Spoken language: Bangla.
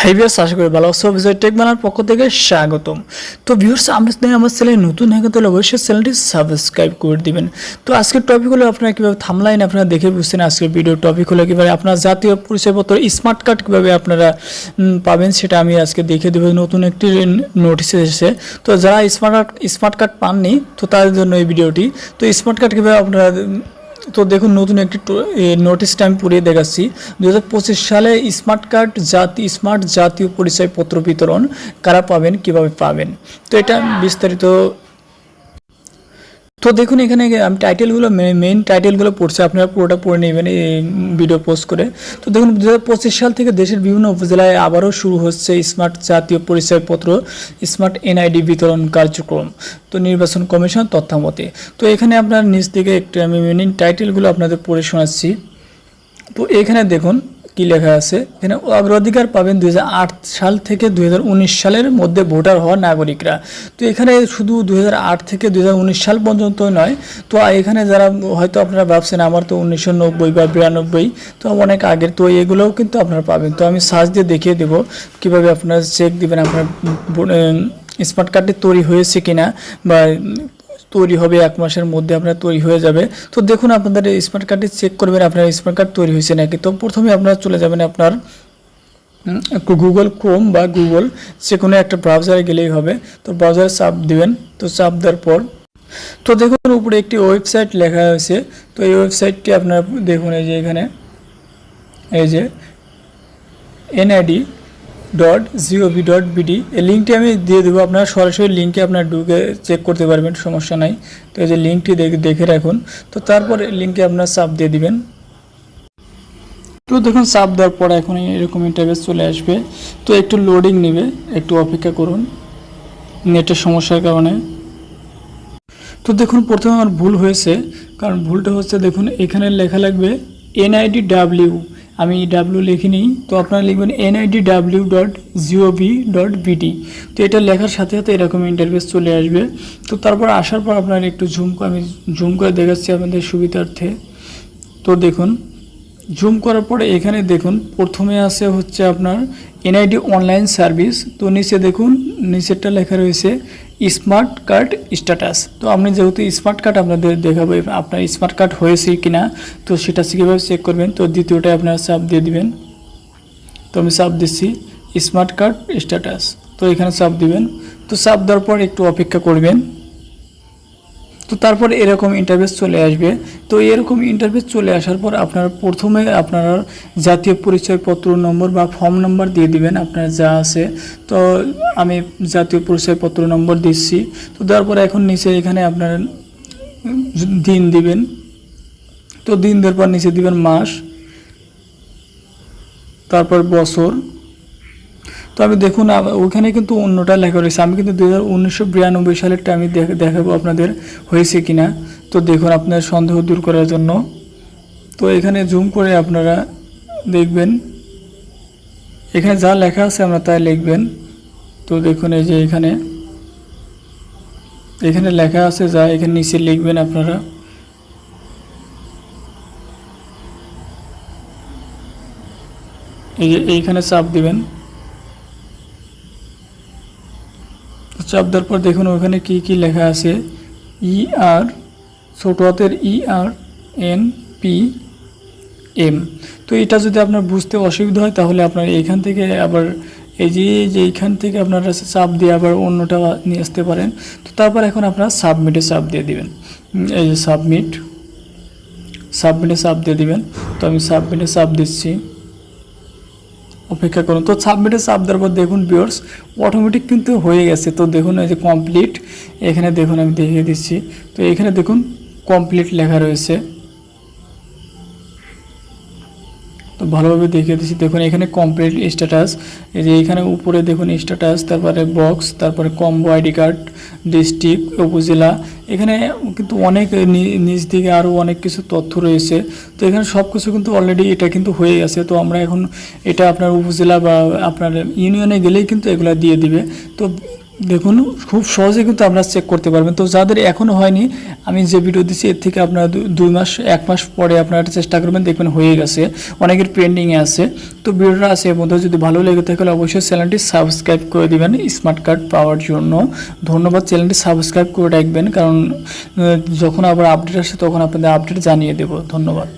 হাইভিয়ার্স আশা করি ভালো আছো। বিজয় টেক বানার পক্ষ থেকে স্বাগতম। তো ভিউয়ার্স আমরা যদি আমার চ্যানেলে নতুন হয়ে তাহলে অবশ্যই চ্যানেলটি সাবস্ক্রাইব করে দিবেন। তো আজকের টপিক হলো আপনারা কীভাবে থামলাইন আপনারা দেখে বুঝছেন আজকের ভিডিও টপিক হলো কীভাবে আপনার জাতীয় পরিচয়পত্র স্মার্ট কার্ড কীভাবে আপনারা পাবেন সেটা আমি আজকে দেখে দেবো। নতুন একটি নোটিশ এসেছে। তো যারা স্মার্ট স্মার্ট কার্ড পাননি, তো তাদের জন্য এই ভিডিওটি তো স্মার্ট কার্ড কীভাবে আপনারা তো দেখুন, নতুন একটি নোটিশটা আমি পড়িয়ে দেখাচ্ছি। দু হাজার পঁচিশ সালে স্মার্ট কার্ড জাতি স্মার্ট জাতীয় পরিচয়পত্র বিতরণ কারা পাবেন, কীভাবে পাবেন? তো এটা বিস্তারিত তো দেখুন এখানে আমি টাইটেলগুলো মেন টাইটেলগুলো পড়ছে। আপনারা পুরোটা পড়ে নেবেন এই ভিডিও পোস্ট করে। তো দেখুন দু হাজার পঁচিশ সাল থেকে দেশের বিভিন্ন উপজেলায় আবারও শুরু হচ্ছে স্মার্ট জাতীয় পরিচয়পত্র স্মার্ট এনআইডি বিতরণ কার্যক্রম, তো নির্বাচন কমিশন তথ্যমতে। তো এখানে আপনার নিজ থেকে একটু আমি মেইন টাইটেলগুলো আপনাদের পড়ে শোনাচ্ছি। তো এখানে দেখুন কি লেখা আছে? এখানে অগ্রাধিকার পাবেন দুই হাজার আট সাল থেকে দুই হাজার উনিশ সালের মধ্যে ভোটার হওয়া নাগরিকরা। তো এখানে শুধু দুই হাজার আট থেকে দু হাজার উনিশ সাল পর্যন্ত নয়, তো এখানে যারা হয়তো আপনারা ভাবছেন, আমার তো উনিশশো নব্বই বা বিরানব্বই, তো অনেক আগের, তো এগুলোও কিন্তু আপনারা পাবেন। তো আমি সার্চ দিয়ে দেখিয়ে দেবো কীভাবে আপনারা চেক দিবেন, আপনার স্মার্ট কার্ডটি তৈরি হয়েছে কিনা বা তৈরি হবে, এক মাসের মধ্যে আপনার তৈরি হয়ে যাবে। তো দেখুন, আপনাদের স্মার্ট কার্ডটি চেক করবেন, আপনার স্মার্ট কার্ড তৈরি হয়েছে নাকি? তো প্রথমে আপনারা চলে যাবেন আপনার গুগল ক্রোম বা গুগল যে কোনো একটা ব্রাউজারে গেলেই হবে। তো ব্রাউজারে চাপ দিবেন, তো চাপ দেওয়ার পর, তো দেখুন, উপরে একটি ওয়েবসাইট লেখা হয়েছে। তো এই ওয়েবসাইটটি আপনারা দেখুন, এই যে এখানে, এই যে NID dot GOV dot BD এই লিঙ্কটি আমি দিয়ে দেবো। আপনারা সরাসরি লিঙ্কে আপনার ঢুকে চেক করতে পারবেন, সমস্যা নাই। তো এই যে লিঙ্কটি দেখে রাখুন। তো তারপর লিঙ্কে আপনার চাপ দিয়ে দিবেন। তো দেখুন চাপ দেওয়ার পর এখন এরকম ইন্টারভেস চলে আসবে। তো একটু লোডিং নেবে, একটু অপেক্ষা করুন নেটের সমস্যার কারণে। তো দেখুন, প্রথমে আমার ভুল হয়েছে। কারণ ভুলটা হচ্ছে, দেখুন, এখানে লেখা লাগবে এনআইডি ডাব্লিউ আমি ডাব্লিউ লিখিনি, তো আপনারা লিখবেন NID W dot GOV dot BD তো এটা লেখার সাথে সাথে এরকম ইন্টারভেস চলে আসবে। তো তারপর আসার পর আপনারা একটু জুম আমি ঝুম করে দেখাচ্ছি আপনাদের সুবিধার্থে। তো দেখুন জুম করার পরে এখানে দেখুন, প্রথমে আছে হচ্ছে আপনার এনআইডি অনলাইন সার্ভিস। তো নিচে দেখুন, নিচেরটা লেখা রয়েছে স্মার্ট কার্ড স্ট্যাটাস। তো আপনি যেহেতু স্মার্ট কার্ড আপনাদের দেখাবো আপনার স্মার্ট কার্ড হয়েছে কি না তো সেটা কীভাবে চেক করবেন, তো দ্বিতীয়টা আপনারা চাপ দিয়ে দিবেন। তো আমি চাপ দিচ্ছি, স্মার্ট কার্ড স্ট্যাটাস। তো এখানে চাপ দিবেন। তো চাপ দেওয়ার পর একটু অপেক্ষা করবেন। তো তারপর এরকম ইন্টারভেস চলে আসবে। তো এরকম ইন্টারভেস চলে আসার পর আপনারা প্রথমে আপনার জাতীয় পরিচয়পত্র নম্বর বা ফর্ম নম্বর দিয়ে দিবেন, আপনার যা আছে। তো আমি জাতীয় পরিচয়পত্র নম্বর দিচ্ছি। তো দেওয়ার পর এখন নিচে এখানে আপনার দিন দিবেন। তো দিন দেওয়ার পর নিচে দিবেন মাস, তারপর বছর। তো আমি দেখুন ওখানে কিন্তু অন্যটা লেখা রয়েছে। আমি কিন্তু দু হাজার উনিশশো বিরানব্বই সালেরটা আমি দেখ- দেখাবো আপনাদের হয়েছে কিনা। তো দেখুন, আপনার সন্দেহ দূর করার জন্য। তো এখানে জুম করে আপনারা দেখবেন। এখানে যা লেখা আছে আমরা তাই লিখবেন। তো দেখুন, এই যে এখানে। এখানে লেখা আছে যা এখানে নিচে লিখবেন আপনারা। এই যে এইখানে চাপ দিবেন তো চাপ দেওয়ার পর দেখুন ওখানে কি কি লেখা আছে। ই আর ছোট হাতের E R N P M তো এটা যদি আপনার বুঝতে অসুবিধা হয়, তাহলে আপনার এইখান থেকে আবার এই যে যে এইখান থেকে আপনারা চাপ দিয়ে আবার অন্যটা নিয়ে আসতে পারেন। তো তারপর এখন আপনারা সাবমিটে চাপ দিয়ে দিবেন। এই যে সাবমিট সাবমিটে চাপ দিয়ে দিবেন। তো আমি সাবমিটে চাপ দিচ্ছি। অপেক্ষা করুন। তো সাবমিটে চাপ দেওয়ার পর দেখুন বিয়ার্স অটোমেটিক কিন্তু হয়ে গেছে। তো দেখুন এই যে কমপ্লিট এখানে দেখুন আমি দেখিয়ে দিচ্ছি। তো এখানে দেখুন কমপ্লিট লেখা রয়েছে। ভালোভাবে দেখিয়ে দিচ্ছি দেখুন, এখানে কমপ্লিট স্ট্যাটাস এই যে এখানে উপরে দেখুন স্ট্যাটাস তারপরে বক্স তারপরে কম্বো আইডি কার্ড ডিস্ট্রিক্ট উপজেলা। এখানে কিন্তু অনেক নি- নিচ দিকে আরও অনেক কিছু তথ্য রয়েছে। তো এখানে সব কিছু কিন্তু অলরেডি এটা কিন্তু হয়ে গেছে। তো আমরা এখন এটা আপনার উপজেলা বা আপনার ইউনিয়নে গেলেই কিন্তু এগুলো দিয়ে দিবে। তো দেখুন, খুব সহজে কিন্তু আপনারা চেক করতে পারবেন তো যাদের এখনও হয়নি, আমি যে ভিডিও দিচ্ছি এর থেকে আপনারা দুই মাস, এক মাস পরে আপনারা চেষ্টা করবেন, দেখবেন হয়ে গেছে। অনেকের পেন্ডিংয়ে আছে। তো ভিডিওটা আছে এর মধ্যে যদি ভালো লেগে থাকে অবশ্যই চ্যানেলটি সাবস্ক্রাইব করে দিবেন স্মার্ট কার্ড পাওয়ার জন্য। ধন্যবাদ চ্যানেলটি সাবস্ক্রাইব করে রাখবেন, কারণ যখন আবার আপডেট আসে, তখন আপনাদের আপডেট জানিয়ে দেব। ধন্যবাদ।